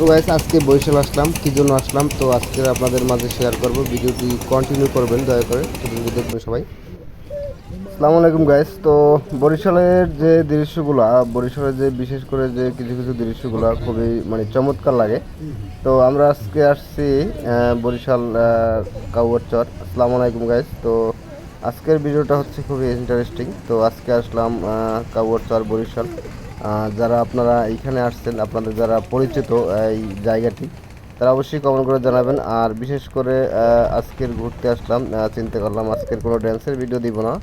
তো গাইস আজকে বরিশাল আসলাম, কী জন্য আসলাম? তো আজকে আপনাদের মাঝে শেয়ার করব, ভিডিওটি কন্টিনিউ করবেন, দয়া করে ভিডিও দেখবেন সবাই। আসসালামু আলাইকুম গাইস তো বরিশালের যে দৃশ্যগুলো, বরিশালের যে বিশেষ করে যে কিছু কিছু দৃশ্যগুলো খুবই মানে চমৎকার লাগে। তো আমরা আজকে আসছি বরিশাল কাউয়ার চর। আসসালামু আলাইকুম গাইস তো আজকের ভিডিওটা হচ্ছে খুবই ইন্টারেস্টিং তো আজকে আসলাম কাউয়ার চর বরিশাল। যারা আপনারা এইখানে আসছেন, আপনাদের যারা পরিচিত এই জায়গাটি, তারা অবশ্যই কমেন্ট করে জানাবেন। আর বিশেষ করে আজকের ঘুরতে আসলাম চিন্তা করলাম আজকের কোনো ড্যান্সের ভিডিও দিব না।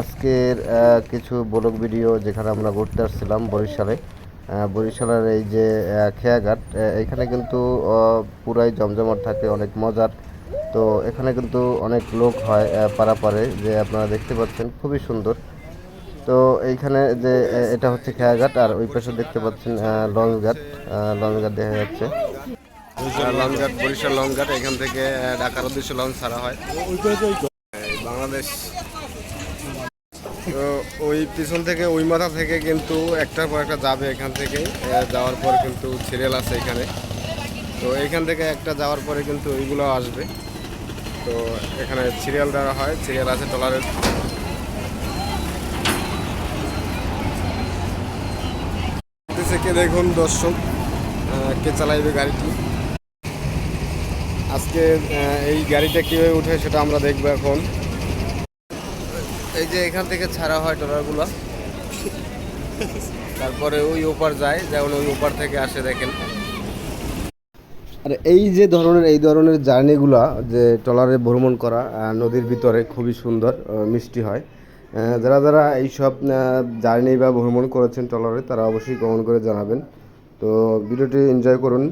আজকের কিছু ব্লগ ভিডিও যেখানে আমরা ঘুরতে আসছিলাম বরিশালে। বরিশালের এই যে খেয়াঘাট এখানে কিন্তু পুরাই জমজমাট থাকে, অনেক মজার। তো এখানে কিন্তু অনেক লোক হয় পারাপারে, যে আপনারা দেখতে পাচ্ছেন, খুবই সুন্দর। তো এইখানে যে এটা হচ্ছে খেয়াঘাট আর ওই পাশে দেখতে পাচ্ছেন লঞ্চ ঘাট লঞ্চ ঘাট দেখা যাচ্ছে। লঞ্চ ঘাট, বরিশাল লঞ্চ ঘাট, এখান থেকে ঢাকার উদ্দেশ্যে লঞ্চ ছাড়া হয়। বাংলাদেশ। তো ওই পিছন থেকে, ওই মাথা থেকে কিন্তু একটার পর একটা যাবে এখান থেকে যাওয়ার পর কিন্তু সিরিয়াল আছে এখানে। তো এইখান থেকে একটা যাওয়ার পরে কিন্তু ওইগুলো আসবে। তো এখানে সিরিয়াল দেওয়া হয়, সিরিয়াল আছে টলারের। থেকে দেখুন দর্শক কে চালাইবে গাড়িটি। আজকে এই গাড়িটা কীভাবে উঠে সেটা আমরা দেখব এখন। এই যে এখান থেকে ছাড়া হয় ট্রলারগুলো। তারপরে ওই ওপার যায়, যেমন ওই ওপার থেকে আসে দেখেন। আর, এই যে ধরনের, এই ধরনের জার্নিগুলা যে ট্রলারে ভ্রমণ করা নদীর ভিতরে খুবই সুন্দর মিষ্টি হয়। যারা যারা এইসব জার্নি বা ভ্রমণ করেছেন ট্রলারে তারা অবশ্যই কমেন্ট করে জানাবেন তো ভিডিওটি এনজয় করুন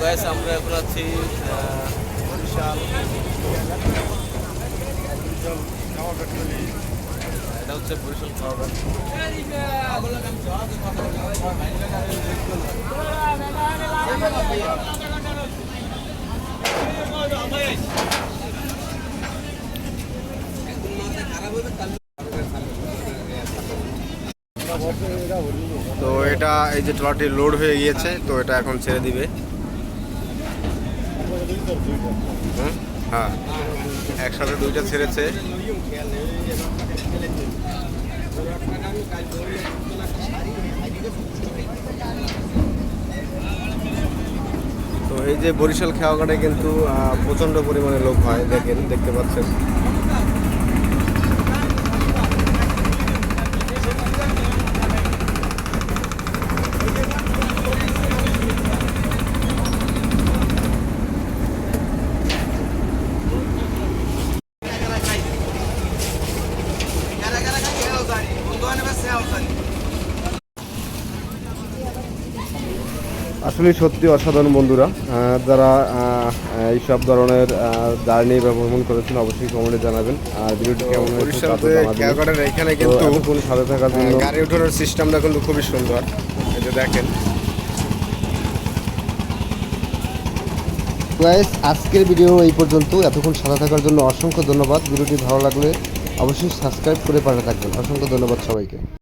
গাইস আমরা এখন আছি এটা হচ্ছে বরিশাল খাওয়া তো এটা এই যে ট্রলারটি লোড হয়ে গিয়েছে, তো এটা এখন ছেড়ে দিবে? হ্যাঁ একসাথে দুইটা ছেড়েছে। তো এই যে বরিশাল খেয়াঘাটে কিন্তু আহ, প্রচণ্ড পরিমাণে লোক হয় দেখেন দেখতে পাচ্ছেন। আসলে সত্যি অসাধারণ বন্ধুরা যারা আহ, এইসব ধরনের জার্নি বা ভ্রমণ করেছেন অবশ্যই কমেন্টে জানাবেন। আর ভিডিওটি কেমন। এখানে কিন্তু সাথে থাকার জন্য গাড়ি ওঠানোর সিস্টেমটা কিন্তু খুবই সুন্দর। এই দেখেন। গাইস আজকের ভিডিও এই পর্যন্ত। এতক্ষণ সাথে থাকার জন্য অসংখ্য ধন্যবাদ। ভিডিওটি ভালো লাগলে অবশ্যই সাবস্ক্রাইব করে পাশে থাকবেন। অসংখ্য ধন্যবাদ সবাইকে।